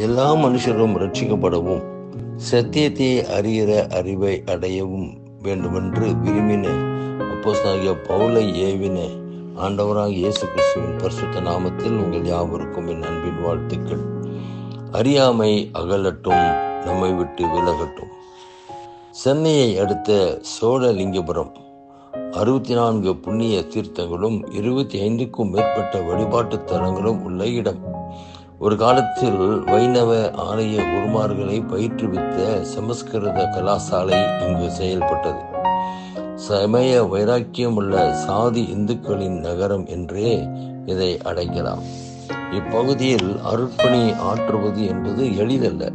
எல்லா மனுஷரும் ரட்சிக்கப்படவும் சத்தியத்தை அறிகிற அறிவை அடையவும் வேண்டுமென்று விரும்பின அப்போஸ்தலனாகிய பவுலை ஏவின ஆண்டவராக இயேசு கிறிஸ்துவின் பரிசுத்த நாமத்தில் உங்கள் யாவருக்கும் என் அன்பின் வாழ்த்துக்கள். அறியாமை அகலட்டும் நம்மை விட்டு விலகட்டும். சென்னையை அடுத்த சோழலிங்கபுரம் அறுபத்தி நான்கு புண்ணிய தீர்த்தங்களும் இருபத்தி ஐந்துக்கும் மேற்பட்ட வழிபாட்டு தலங்களும் உள்ள இடம். ஒரு காலத்தில் வைணவ ஆலய குருமார்களை பயிற்றுவித்த சமஸ்கிருத கலாசாலை இங்கு செயல்பட்டது. சமய வைராக்கியம் உள்ள சாதி இந்துக்களின் நகரம் என்றே இதை அழைக்கலாம் இப்பகுதியில் அருட்பணி ஆற்றுவது என்பது எளிதல்ல.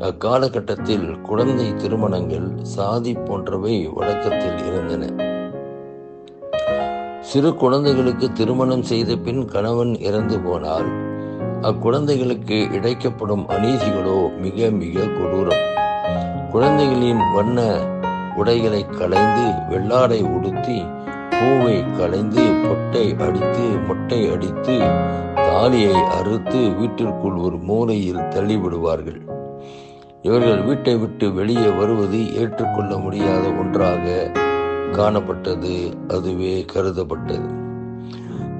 அக்காலகட்டத்தில் குழந்தை திருமணங்கள் சாதி போன்றவை வழக்கத்தில் இருந்தன. சிறு குழந்தைகளுக்கு திருமணம் செய்த பின் கணவன் இறந்து போனால் அக்குழந்தைகளுக்கு இழைக்கப்படும் அநீதிகளோ மிக மிக கொடூரம். குழந்தைகளின் வண்ண உடைகளை களைந்து வெள்ளாடை உடுத்தி பூவை களைந்து பொட்டை அடித்து மொட்டை அடித்து தாலியை அறுத்து வீட்டிற்குள் ஒரு மூலையில் தள்ளிவிடுவார்கள். இவர்கள் வீட்டை விட்டு வெளியே வருவது ஏற்றுக்கொள்ள முடியாத ஒன்றாக காணப்பட்டது அதுவே கருதப்பட்டது.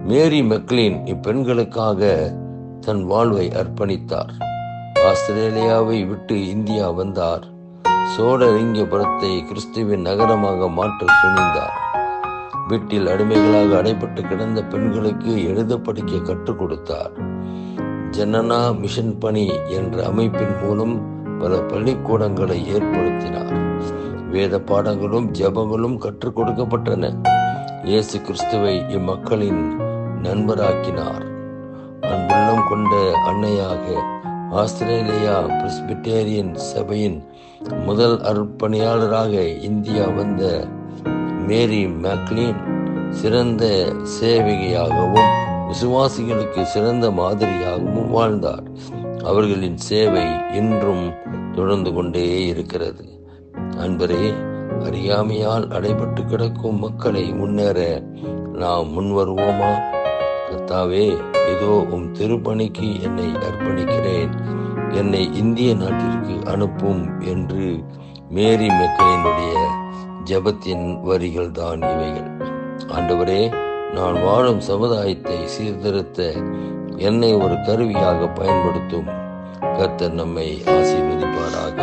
மேரி மெக்லின் இப்பெண்களுக்காக தன் வாழ்வை அர்ப்பணித்தார். ஆஸ்திரேலியாவை விட்டு இந்தியா வந்தார். சோழலிங்கபுரத்தை கிறிஸ்துவின் நகரமாக மாற்ற துணிந்தார். வீட்டில் அடிமைகளாக அடைபட்டு கிடந்த பெண்களுக்கு எழுத படிக்க கற்றுக் கொடுத்தார். ஜனனா மிஷன் பணி என்ற அமைப்பின் மூலம் பல பள்ளிக்கூடங்களை ஏற்படுத்தினார். வேத பாடங்களும் ஜபங்களும் கற்றுக் கொடுக்கப்பட்டன. இயேசு கிறிஸ்துவை இம்மக்களின் நண்பராக்கினார். கொண்ட அன்னையாக ஆஸ்திரேலியா பிரிஸ்பிட்டேரியன் சபையின் முதல் அர்ப்பணியாளராக இந்தியா வந்த மேரி மேக்லீன் சிறந்த சேவையாகவும் விசுவாசிகளுக்கு சிறந்த மாதிரியாகவும் வாழ்ந்தார். அவர்களின் சேவை இன்றும் தொடர்ந்து கொண்டே இருக்கிறது. அன்பரே அறியாமையால் அடைபட்டு கிடக்கும் மக்களை முன்னேற நாம் முன்வருவோமா? கர்த்தாவே இதோ உம் திருப்பணிக்கு என்னை அர்ப்பணிக்கிறேன். என்னை இந்திய நாட்டிற்கு அனுப்பும் என்று மேரி மெக்கலினுடைய ஜபத்தின் வரிகள் தான் இவைகள். ஆண்டவரே நான் வாழும் சமுதாயத்தை சீர்திருத்த என்னை ஒரு கருவியாக பயன்படுத்தும். கர்த்தர் நம்மை ஆசீர்வதிப்பாராக.